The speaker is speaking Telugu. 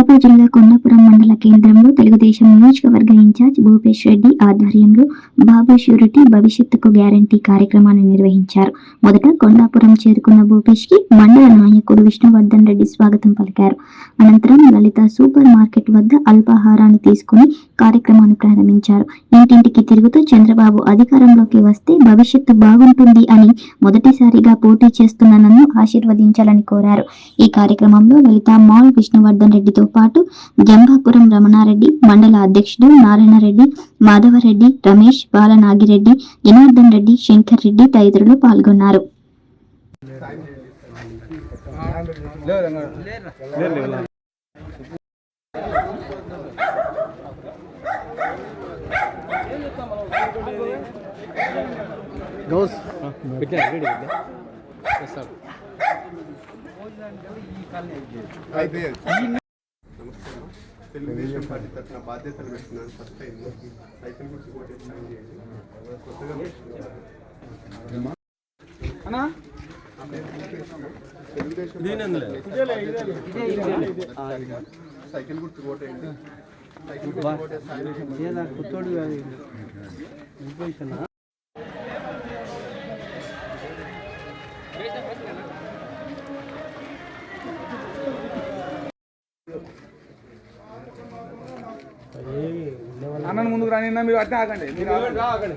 కడప జిల్లా కొండాపురం మండల కేంద్రంలో తెలుగుదేశం నియోజకవర్గ ఇన్ఛార్జ్ భూపేష్ రెడ్డి ఆధ్వర్యంలో బాబా ష్యూరిటీ భవిష్యత్తుకు గ్యారంటీ కార్యక్రమాన్ని నిర్వహించారు. మొదట కొండాపురం చేరుకున్న భూపేష్కి మండల నాయకుడు విష్ణువర్ధన్ రెడ్డి స్వాగతం పలికారు. అనంతరం లలిత సూపర్ మార్కెట్ వద్ద అల్పాహారాన్ని తీసుకుని కార్యక్రమాన్ని ప్రారంభించారు. ఇంటింటికి తిరుగుతూ చంద్రబాబు అధికారంలోకి వస్తే భవిష్యత్తు బాగుంటుంది అని మొదటిసారిగా పోటీ చేస్తున్న నన్ను ఆశీర్వదించాలని కోరారు. ఈ కార్యక్రమంలో లలిత మాల్ విష్ణువర్ధన్ రెడ్డితో పాటు జంభాపురం రమణారెడ్డి మండల అధ్యక్షుడు నారాయణరెడ్డి మాధవరెడ్డి రమేష్ బాలనాగిరెడ్డి జనార్దన్ రెడ్డి శంకర్ రెడ్డి తదితరులు పాల్గొన్నారు. గౌస్ తెలుగుదేశం పార్టీ తరఫున బాధ్యతలు పెట్టుకున్నాను ఫస్ట్ టైం సైకిల్ గుర్తు కూడా కొత్తగా తెలుగుదేశం సైకిల్ గుర్తు కొట్టేయండి కుత్తోడు అన్నను ముందుకు రాని మీరు అట్నే ఆగండి. మీరు ఆగండి.